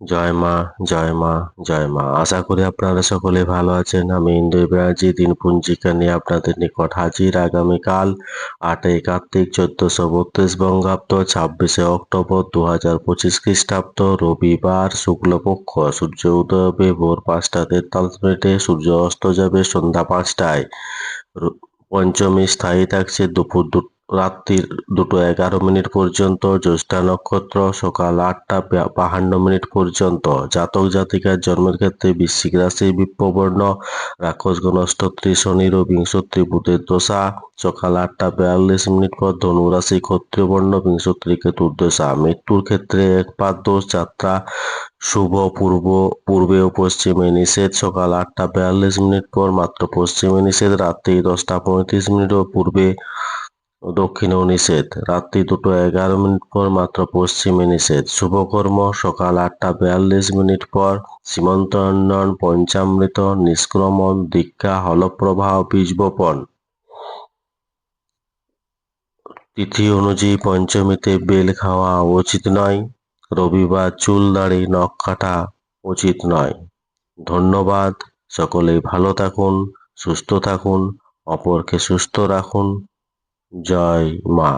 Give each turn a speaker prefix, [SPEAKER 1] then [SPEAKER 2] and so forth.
[SPEAKER 1] জয় মা জয় মা জয় মা। আশা করি আপনারা সকলে ভালো আছেন। আমি ইন্দু ব্যানার্জি দিন পঞ্জিকা নিয়ে আপনাদের নিকট হাজির। আগামীকাল আটই কার্তিক, চোদ্দশো বত্রিশ বঙ্গাব্দ, ছাব্বিশে অক্টোবর দু হাজার পঁচিশ খ্রিস্টাব্দ, রবিবার শুক্লপক্ষ। সূর্য উদয় হবে ভোর পাঁচটা তেতাল্লিশ মিনিটে। সূর্য অস্ত যাবে সন্ধ্যা পাঁচটায়। পঞ্চমী স্থায়ী থাকছে দুপুর দু রাত্রির দুটো এগারো মিনিট পর্যন্ত জ্যৈষ্ঠা নক্ষত্র সকাল আটটা বাহান্ন মিনিট পর্যন্ত। জাতক জাতিকার জন্মের ক্ষেত্রে বৃশ্চিক রাশি বিপ্রবর্ণ রাক্ষসগণ অষ্টত্রী শনির ও বিংশত্রী বুধের দশা, সকাল আটটা বিয়াল্লিশ মিনিট পর ধনু রাশি ক্ষত্রিয় বর্ণ বিংশত্রী কেতুর দশা। মৃত্যুর ক্ষেত্রে একপাত দোষ, যাত্রা, শুভ, পূর্ব, পূর্বে ও পশ্চিমে নিষেধ, সকাল আটটা বিয়াল্লিশ মিনিট পর মাত্র পশ্চিমে নিষেধ, রাত্রি দশটা পঁয়ত্রিশ মিনিট ও পূর্বে দক্ষিণেও নিষেধ। রাত্রি দুটো এগারো মিনিট পর মাত্র পশ্চিমে নিষেধ। শুভকর্ম, সকাল আটটা বিয়াল্লিশ মিনিট পর সীমন্ত উন্নয়ন পঞ্চামৃত, নিষ্ক্রমণ, দীক্ষা হলপ্রবাহ বীজ বপন তিথি অনুযায়ী পঞ্চমীতে বেল খাওয়া উচিত নয়। রবিবার চুল দাড়ি, নখ কাটা উচিত নয়। ধন্যবাদ। সকলেই ভালো থাকুন, সুস্থ থাকুন, অপরকে সুস্থ রাখুন। জয় মা